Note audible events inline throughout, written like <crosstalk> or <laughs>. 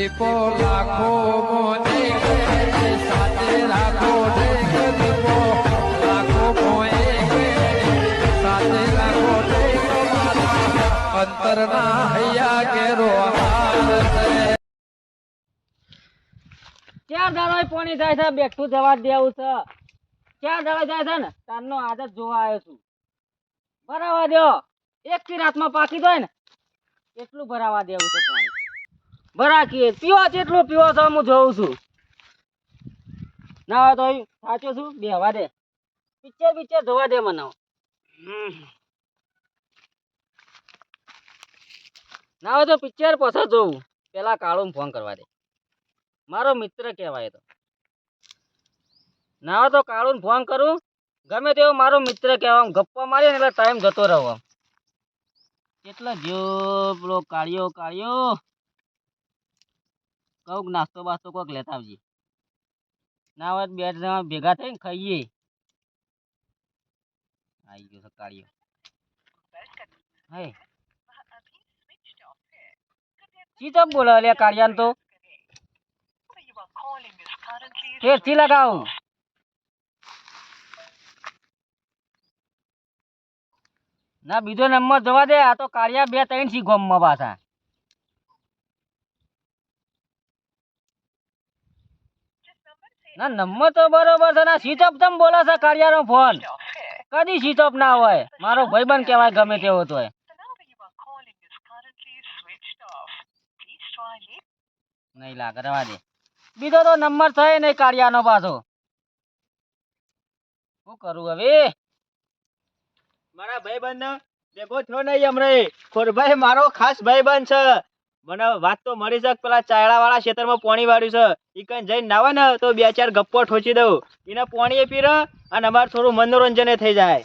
દીપો લાખો સાથે રાખો લાખો સાથે રાખો અંતરના હૈયા કેરો ક્યાં દાડો પોણી થાય છે? બેઠું જવા દેવું છે. ક્યાં દાડો જાય છે ને? તારનો આદત જોવા આવ્યો છું. ભરાવા દો એક થી રાતમાં પાકી જાય ને, એટલું ભરાવા દેવું છે પાણી. ભરા પીવા જેટલું પીવો છો હું જોઉં છું. ના તો સાચો છું બેહવા દે. પિક્ચર પિક્ચર જોવા દે મને. ના હોય તો પિક્ચર પછી જોવું પેલા કાળું ફોન કરવા દે. મારો મિત્ર કહેવાય તો. ના હોય તો કાળું ફોન કરું. ગમે તેવો મારો મિત્ર કહેવાય. ગપ્પા મારીએ એટલે ટાઈમ જતો રહો કેટલો જો પેલો કાળિયો કાળિયો? કઉક નાસ્તો બાસ્તો કોક લેતા આવજે. ના હોય બે જણા ભેગા થઈને ખાઈએ. આવી ગયો છે કાળિયો હે ચીચમ બોલે લે કાળિયાને તો? ફેરથી લગાવું. ના, બીજો નંબર જવા દે. આ તો કાળિયા બે ત્રણ સી ગોમમાં પાછા. ના નંબર તો બરોબર છે, ના સ્વિચ ઓફ તમે બોલો છે કાળિયાનો ફોન? કદી સ્વિચ ઓફ ના હોય? મારો ભાઈબંધ કહેવાય ગમે તેવો તો નહીં લાગે, રવા દે. બીજો તો નંબર થાય નહીં કાળિયાનો પાછો. શું કરું હવે? મારા ભાઈબંધ ભેગો થયો નહીં હમણાં ખોરભાઈ, મારો ખાસ ભાઈબંધ છે. મને વાત તો મળી શક પેલા ચાયડા વાળા ખેતરમાં પાણી વાળ્યું છે. ઈ કઈ જઈને નાવા ને તો બે ચાર ગપ્પો ઠોચી દઉં. એને પાણી પી રહે અને અમારે થોડું મનોરંજન થઈ જાય.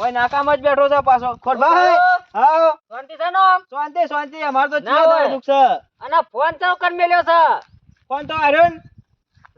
ઓય નાકામ જ બેઠો છે પાછો. ખોરભાઈ હા શાંતિ છે નો શાંતિ શાંતિ. અમારે તો ચિયા હોય. દુઃખ છે. અને ફોન તો કર મેલ્યો છે? ફોન તો આર્યો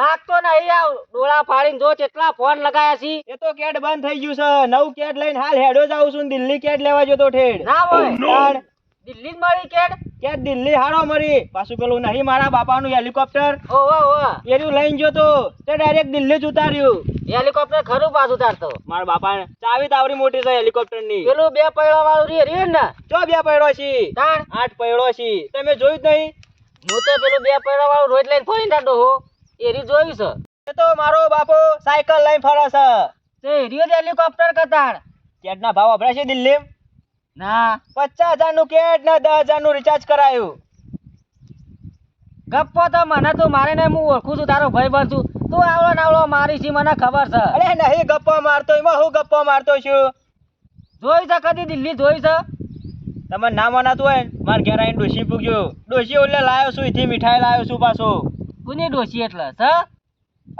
લાગતો નહીં આ ડોળા ફાડીને જો કેટલા ફોન લગાયા છે. એ તો કેટ બંધ થઈ ગયું છે. નવ કેટ લઈને હાલ હેડો જ આવું છું દિલ્હી કેટ લેવા જતો ઠેડ. ના હોય. દિલ્હી જ મળી કેડ કેટ દિલ્હી હારો મરી. પાછું પેલું નહીં મારા બાપાનું હેલિકોપ્ટર. ઓહો ઓહો એર્યું લઈને જો તો તે ડાયરેક્ટ દિલ્હી જ ઉતાર્યું. હેલિકોપ્ટર ખરું પાછું ઉતારતો? મારા બાપા ચાવી તાવરી મોટી છે હેલિકોપ્ટરની પેલું બે પૈડો વાળું રે રે ને? જો બે પૈડો છે? તાણ? આઠ પૈડો છે. તમે જોયું જ નહીં? હું તો પેલું બે પૈડો વાળું રોજ લઈને ફોન તાડો હો. એરી જોયું છે. એ તો મારો બાપો સાયકલ લઈને ફરે છે. તે રહ્યું હેલિકોપ્ટર કતાણ કેટના ભાવ છે દિલ્હી ના. પચાસ હજારનું કેટ ને દસ હજારનું રિચાર્જ કરાયું. ગપ્પો તો મને તું મારે ને હું ઓળખું છું તારો ભાઈ બન છું. તું આવડો નાવડો મારી છે મને ખબર છે. અરે નહીં ગપ્પો મારતો એમાં હું ગપ્પો મારતો છું? જોઈ છે કદી દિલ્હી જોઈ છે? તમે ના મનાતું હોય મારે ઘેર આવીને ડોસી પૂગ્યો. ડોસી ઓલે લાવ્યો છું એથી મીઠાઈ લાવ્યો છું પાછો. કોની ડોસી એટલે છે?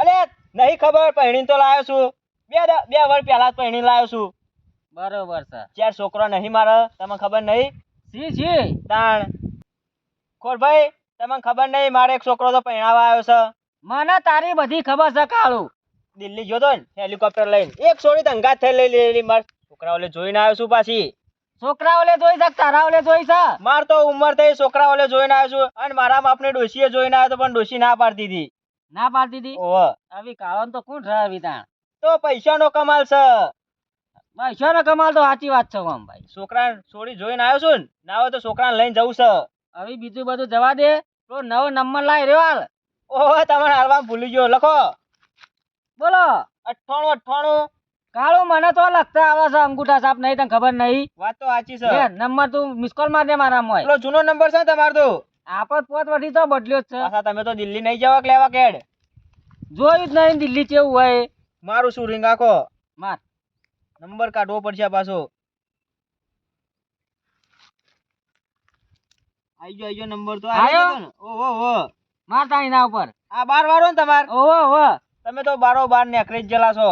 અલે નહીં ખબર પહેણી તો લાવ્યો છું. બે બે વર્ષ પહેલા જ પહેણી લાવ્યો છું. બરોબર છે. ચાર છોકરો નહીં મારે તમને ખબર નહીં? સી સી તાણ. ખોરભાઈ તમને ખબર નહીં મારે એક છોકરો તો પહેણાવા આવ્યો છે. મને તારી બધી ખબર છે કાળુ. દિલ્હી જોતો ને હેલિકોપ્ટર લઈને. એક છોડી ધંગાત થઈ લઈ લેલી માર છોકરાઓલે જોઈને આવ્યો છું પાછી. છોકરાઓલે જોઈ છે તારાઓ તારાઓલે જોઈ છે? માર તો ઉંમર થઈ છોકરાઓલે જોઈને આવ્યો છું. અને મારા બાપને ડોશીએ જોઈને આવ્યો તો પણ ડોશી ના પાડતી હતી ના પાડતી હતી ઓહ. આવી કાળો તો કોણ રહે આવી તાણ? તો પૈસાનો કમાલ છે. પૈસા નો કમાલ તો સાચી વાત છે આમ ભાઈ. છોકરા છોડી જોઈને આવ્યો છું ને ના હોય તો છોકરાને લઈને જવું છે. હવે બીજું બધું જવા દે. તો નવો નંબર લાવી રહ્યો હાલ. ઓહો તમારે હાલવા ભૂલી ગયો લખો. બોલો. અઠ્ઠાણું અઠ્ઠાણું. કાળું મને તો લખતા આવે છે અંગૂઠા સાપ નહીં તને ખબર નહીં? વાત તો સાચી છે. નંબર તું મિસ કોલ માર દે મારામાં હોય. જૂનો નંબર છે તમારો તો? આપણ પોત વટી તો બદલ્યો જ છે. પાછા તમે તો દિલ્હી નહીં જવા કે લેવા કેડ? જોયું જ નહીં દિલ્હી કેવું હોય. મારું શું રીંગ આખો? માર. નંબર કાઢવો પડશે પાછો. આઈ ગયો આઈ ગયો નંબર તો. આયો? ઓહો ઓહો. માર તાણી ના ઉપર. આ બાર વાળો ને તમાર? ઓહો ઓહો. તમે તો બારો બાર નેકરી અકરેજ જલા છો.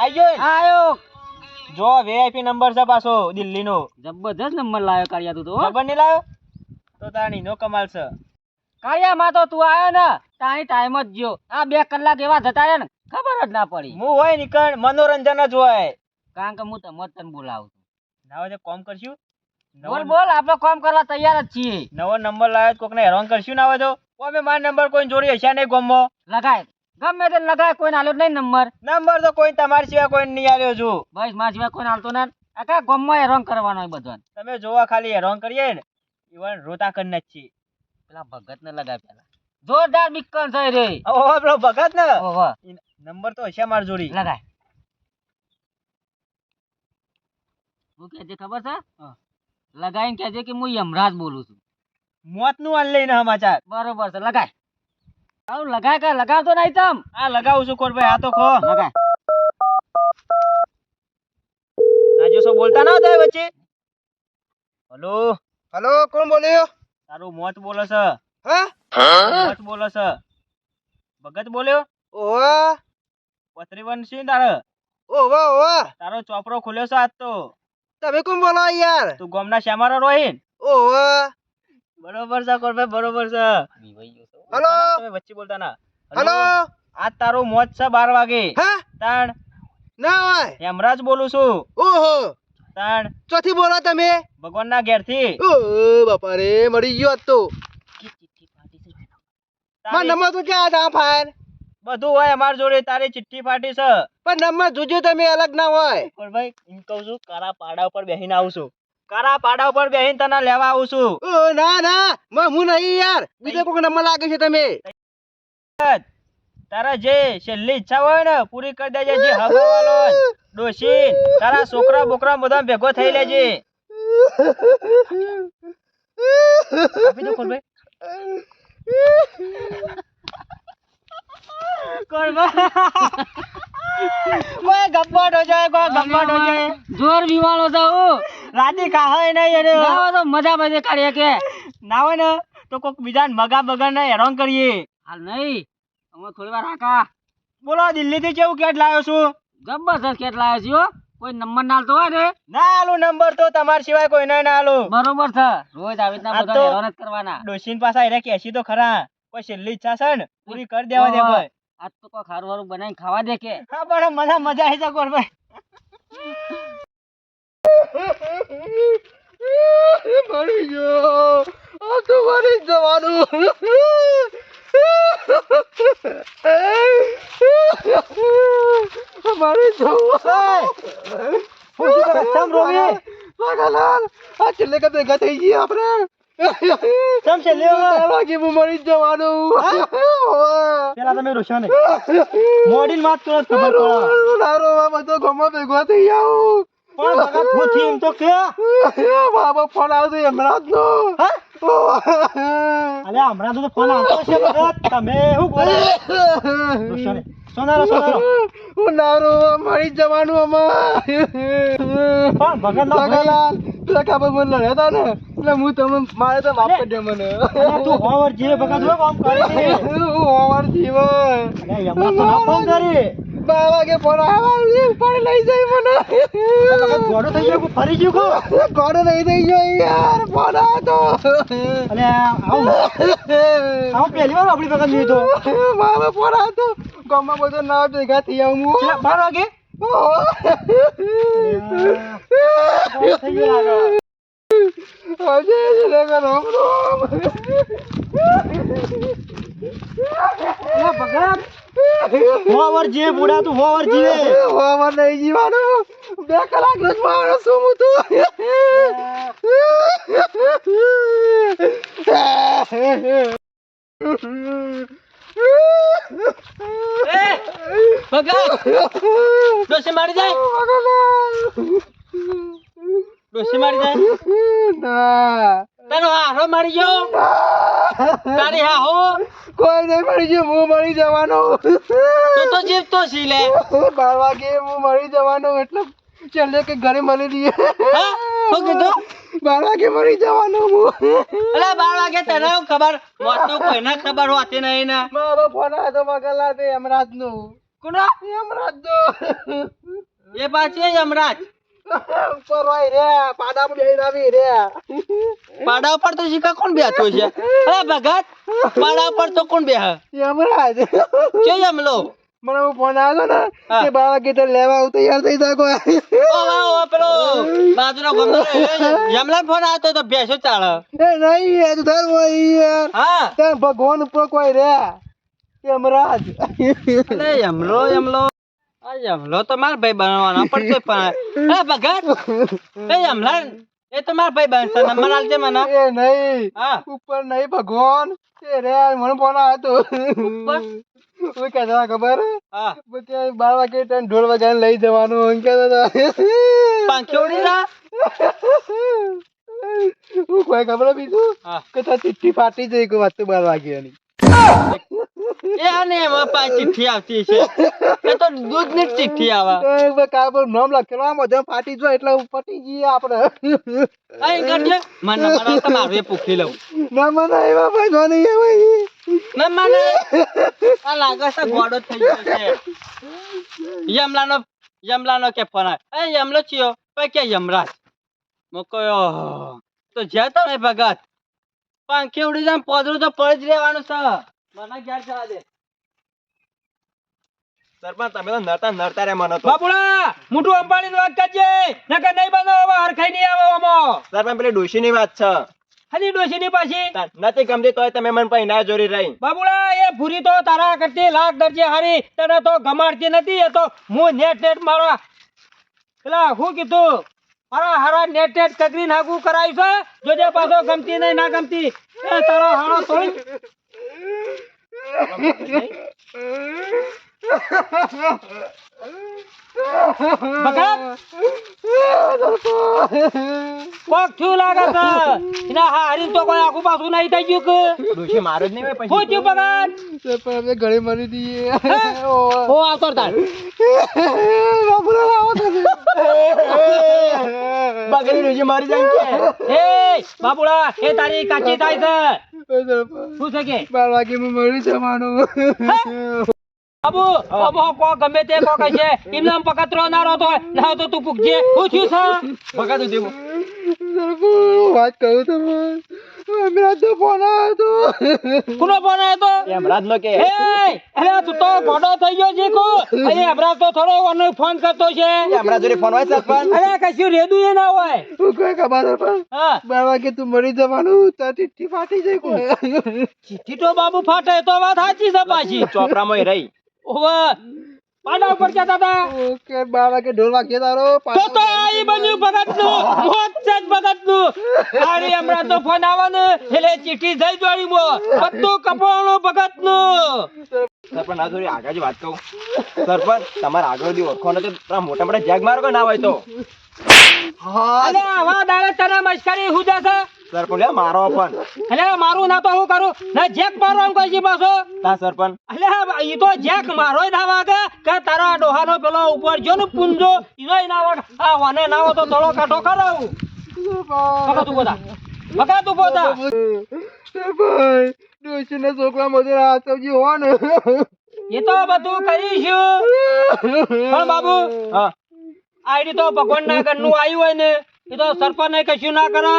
આઈ ગયો આયો. જો વીઆઈપી નંબર છે પાછો દિલ્હીનો. જબરજસ્ત નંબર લાવ્યો કાળિયા તું તો હો. ખબર નહીં લાવ્યો તો તાણી નો કમાલ છે. કાળિયામાં તો તું આવ્યો ને તાણી ટાઈમ જ ગયો. આ બે કલાક એવા જતા રહ્યા ને ખબર જ ના પડી. હું હોય નીકળ મનોરંજન જ હોય. કારણ કે હું તમને તને બોલાવું ના હોય કોમ કરશું? બોલ બોલ આપણે કોમ કરવા તૈયાર જ છીએ. નવો નંબર લાવ્યો કોકને હેરાન કરશું ના હોય તો? કોમે મારો નંબર કોઈ જોડી હશે નહીં ગમો? લગાય. ગમે તે લગાય કોઈ આલ્યો નહીં નંબર. નંબર તો કોઈ તમારી સિવાય કોઈ નહીં આલ્યો છું. બસમાં સિવાય કોઈ આલતો ના આખા ગામમાં હેરાન કરવાનો બધો તમે જોવા ખાલી હેરાન કરીએ ને ઇવન રોતા કરી નાખીએ. પેલા ભગત ને લગાય પેલા. જોરદાર બીકન છે રે. ઓહો પેલો ભગત ને ઓહો. ઈ નંબર તો હશે મારી જોડી. લગાય. હું કહેજે ખબર છે? લગાઈને કહેજે કે હું યમરાજ બોલું છું. મોતનું હાલ લઈને સમાચાર. બરોબર છે લગાય. આવું લગાય કે લગાવતો નહીં તમ? આ લગાવું છું કોરભાઈ આ તો ખો. લગાય. રાજુ શું બોલતા ના હતા વચ્ચે? હલો? હલો કોણ બોલ્યો? તારું મોત બોલે છે. મોત બોલે છે. ભગત બોલ્યો? ઓહો. પથરીવન બનશે તારે. ઓહો ઓહો. તારો ચોપરો ખુલ્યો છે આજ તો. તમે કોણ બોલો યાર? તું ગોમના શ્યામારો રોહિન? ઓહો. બરોબર છે કોરભાઈ બરોબર છે. હલો? તમે વચ્ચે બોલતા ના. હલો? આજ તારું મોત છે બાર વાગે. હા? તાણ. ના હોય. હેમરાજ બોલું છું. ઓહો. તાણ ચોથી બોલો તમે? ભગવાનના ઘેરથી. ઓ બાપા રે મરી ગયો તો. નંબર તો ક્યાં હતા ફાયર. બધું હોય અમાર જોડે તારી ચિઠ્ઠી ફાટી છે. પણ નંબર જોજો તમે અલગ ના હોય. પણ ભાઈ હું કહું છું કારા પાડા ઉપર બેહીને આવું છું. કારા પાડા ઉપર બેહીને તને લેવા આવું છું. ના ના માં હું નહીં યાર. બીજો કોઈ નંબર લાગે છે તમે. તારા જે છેલ્લી ઈચ્છા હોય ને પૂરી કરી દેજે જે હગાવાલો હોય. ડોશી તારા છોકરા બોકરા બધા ભેગો થઈ લેજે. આપી દો કોઈ જાય કોઈ જાય જોર વિમાનો હું. રાતે નહીં એને ના તો મજા મજા કે. ના હોય ને તો કોક બીજા મગા બગા ને હેરાન કરીએ. હાલ નહીં અમે થોડી વાર આકા બોલો દિલ્હી થી કેવું કેટ લાવ્યો છું? જબરજસ્ત કેટલા આવ્યો છે કોઈ નંબર ના આલતો હોય ને. ના આલું નંબર તો તમાર સિવાય કોઈ ના આલું. બરોબર છે. રોજ આવી રીતના બધા હેરાન જ કરવાના. ડોશીન પાસે આઈને કેસી તો ખરા. કોઈ છેલ્લી ઈચ્છા છે ને પૂરી કરી દેવા દે. ભાઈ. આજ તો કોઈ ખારું વારું બનાવીને ખાવા દે કે. હા પણ મજા મજા આવી છે કોરભાઈ મરી ગયો. આ તો મરી જવાનું. મરી જવું હું શું ચમ રોવી? પાગલાલ, આ છેલ્લે કે ભેગા થઈ ગયા આપણે. ચમ હું મરી જવાનું. પેલા તમે ને મોડીન વાત કરો તો ખબર પડે. બધો ગમો ભેગો થઈ જાઉં. પણ ભગત હું થી એમ તો કે. બાબા ફોન આવતો હમણાં જ નો. અલે હમણાં તો ફોન આવતો છે ભગત તમે શું બોલો? સોનારો સોનારો. હું નારો મરી જવાનું આમાં. પણ ભગત ભગલાલ પેલા મને લડ્યા ને? એટલે હું તમને મારે તો માફ કરી દે મને. તું હોવર જીવે ભગત હું કામ કરે હું અમાર જીવન અલે તો ના ફોન કરી. બાર વાગે ફોન આવ્યો પણ લઈ જાય મને. ગોડો થઈ ગયો ફરી ગયો કો ગોડો નહીં થઈ ગયો યાર ફોન આવ્યો અલે આવું. આવું પહેલી વાર આપણી ભગત જોઈ તો. તો મારો ફોન આવ્યો તો. ગામમાં બધો ના ભેગા થઈ આવું હું? બાર વાગે? થઈ લાગે. રામ રામ. ભગત હોવર જે બુડા તું હોવર જીવે. હોવર નહીં જીવાનું બે કલાક જ માણસ શું હું તું? ડોસી મારી જાય. ડોસી મારી જાય. ના. તારો હારો મારી ગયો. તારી હા હો. કોઈ નહીં મળી ગયું હું મળી જવાનો. તું તો જીવતો છી લે. બાર વાગે હું મળી જવાનો એટલે ચાલે કે ઘરે મળી લઈએ. શું કીધું? બાર વાગે મળી જવાનો હું. અલા બાર વાગે તને ખબર? તો કોઈને ખબર હોતી નહીં ને. મારો ફોન આવ્યો તો મગલા તે યમરાજનું કોનો? યમરાજ નો એ પાછી યમરાજ. <laughs> રે પાડા બેહી આવી રે. પાડા ઉપર તો શીખા કોણ બેહતો છે? અરે ભગત પાડા ઉપર તો કોણ બેહ? યમરાજ કે યમલો મને ફોન આવ્યો ને કે બાવા ગીત લેવા આવતો તૈયાર થઈ જાગો. ઓ વાહ, ઓ પેલો બાજુનો ગમતો યમલા ફોન આવતો તો બેસો ચાલે. એ નહીં એ તો ધર હોય યાર. હા. તે ભગવાન ઉપર કોઈ રે. યમરાજ અરે યમલો યમલો આ યમલો તો માર ભાઈ બનવાનો પણ તે પણ એ ભગત એ યમલા એ તો માર ભાઈ બનશે નંબર <laughs> આલજે મને. એ નહીં હા. ઉપર નહીં ભગવાન! એ રે મને ફોન આવ્યો ઉપર? ઓય કે જવા ખબર? હા. કે બાર વાગે તને ઢોલ વગાડીને લઈ જવાનું એમ કે પાંખી ઉડી જા હું કોઈ ખબર બીજું? કે તાર ચિઠ્ઠી ફાટી જઈ કોઈ વાત બાર વાગ્યાની. એ એમાં પાંચ ચિઠ્ઠી આવતી છે. એ તો દૂધની ચિઠ્ઠી આવે કાબર નામ લખેલો આમ જેમ ફાટી જાય એટલે પટી જઈએ આપણે. અહીં કરજે મને નંબર તો મારું એ પૂછી લઉં ના મને એવા ભાઈ જો નહીં આવે ના મને આ લાગે છે ગોડો થઈ ગયો છે. યમલાનો યમલાનો કે ફોન આવે એ યમલો ચિયો? પછી કે યમરાજ? મોકયો તો જ્યાં તો ભગત. પાંખી ઉડી જાય પોદરું તો પડી જ રહેવાનું છે. મને ઘેર જવા દે. સરપંચ તમે તો નરતા નરતા રે મને તો. બાપુડા મોટું અંબાણી વાત કરજે. નકર નહીં બનો હવે હરખાઈ નહીં આવે આમાં. સરપંચ પેલી ડોશી ની વાત છે. હજી પાછી? નથી ગમતી તોય તમે મને પછી ના જોરી રહી. બાબુડા એ ભૂરી તો તારા કરતી લાખ દરજે હારી. તને તો ગમાડતી નથી એ તો હું નેટ નેટ મારા પેલા શું કીધું? મારા હારા નેટ નેટ કકરી નાગુ કરાયું છે. જોજે પાછો ગમતી નહીં ના ગમતી. એ તારા હારો થોડી. <laughs> ભગત કોક થયું લાગે છે. એના હારી તો કોઈ આખું પાછું નહીં થઈ ગયું કે. ડોશી મારો દઈએ હો? આવતો તાર. બગડી ડોશી મારી જાય કે? એ બાબુડા એ તારી કાચી થાય છે. શું છે કે? બાર વાગે હું મળી જવાનું. બાબુ અમો કો ગમે તે કો કહેશે એમને પકતરો ના રહો તો ના તો તું પૂછજે થયું છે બગા તું દેવું. વાત કહું તમે અમીરાજ નો ફોન આવ્યો હતો. કોનો ફોન આવ્યો તો એમ નો કે. એ અરે તું તો ગોડો થઈ ગયો છે કો. અરે હમણાં તો થોડો ઓનો ફોન કરતો છે. હમણાં જોડે ફોન હોય સરપંચ? અરે કશું રેદું એ ના હોય. તું કોઈ ખબર સરપંચ? હા. બાર વાગે તું મરી જવાનું તાર ચિઠ્ઠી ફાટી જાય કોઈ ચિઠ્ઠી તો બાબુ ફાટે તો વાત સાચી છે પાછી. ચોપરામાં રહી. ઓવે! પાડા ઉપર જતા હતા ઓકે બાર કે ઢોલ વાગ્યે તારો તો તો આઈ બન્યું ભગતનું મોત છે ભગતનું અરે હમણાં તો ફોન આવે ને એટલે ચીઠી જઈ દોડી મો બધું ભગતનું સરપંચ આ થોડી આગળ વાત કહું. સરપંચ તમારે આગળ દી ઓળખો નથી પેલા મોટા મોટા જેગ મારો કે ના હોય તો? અલે આવા દાડા તારા મસ્કરી હું છે સરપંચ મારો પણ અલે મારું ના તો હું કરું ના જેક મારો એમ કહી પાછો. તા સરપંચ. અલે ઈ તો જેક મારો ના વાગે કે તારા ડોહાનો પેલો ઉપર જો ને પુંજો ઈનો ના વાગે. આ વાને ના હોય તો તળો કાઢો કરાવું બકા તું બોતા બકા તું બોતા ભાઈ ડોશીના છોકરા મધુર હાથવજી હો ને એ તો બધું કરીશું. પણ બાબુ હા. આઈડી તો ભગવાન ના ઘરનું આવ્યું હોય ને. એ તો સરપંચ ને કશું ના કરે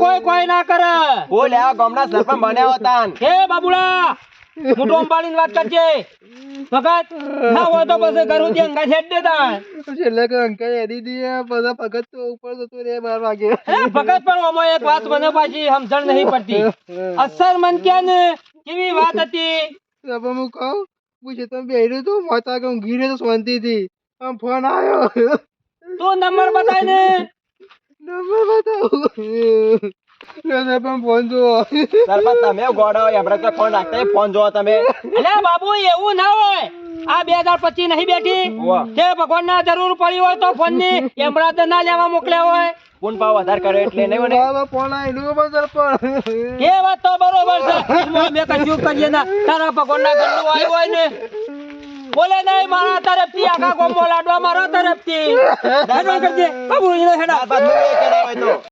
કોઈ કોઈ ના કરે. બોલ આ ગામના સરપંચ બન્યા હતા હે બાબુડા મોટો અંબાણી વાત કરજે. ભગત ના હોય તો પછી ઘરું જે અંગા છેડ દેતા છેલ્લે કે અંકલ એડી દીએ બધા ભગત તો ઉપર જતો રે બાર વાગે. ભગત પણ એક વાત મને પાછી સમજણ નહીં પડતી. અસર મન ક્યાં ને? કેવી વાત હતી? હવે હું કહું પૂછે તમે બેહર્યું તું માતા કે ઊંઘી રહ્યો તો શાંતિથી. આમ ફોન આવ્યો. તું નંબર બતાય ને. ફોન સરપંચ તમે ગોડા હોય આપણે તો ફોન રાખતા ફોન જોવો તમે અલ્યા બાબુ એવું ના હોય આ બે હજાર પચીસ નહીં બેઠી. જે ભગવાન ના જરૂર પડી હોય તો ફોનની એમરાદ ના લેવા મોકલ્યા હોય ફોન ભાવ વધાર કર્યો એટલે નહીં મને સરપંચ વાત તો બરોબર છે મેં કશું કરીએ ના તારા ભગવાન ના ઘરનું આવ્યું હોય ને બોલે નહીં મારા તરફથી આખા ગોમો બોલાડવા મારા તરફથી. <laughs> હેડો કરજે. બાબુ હેડા.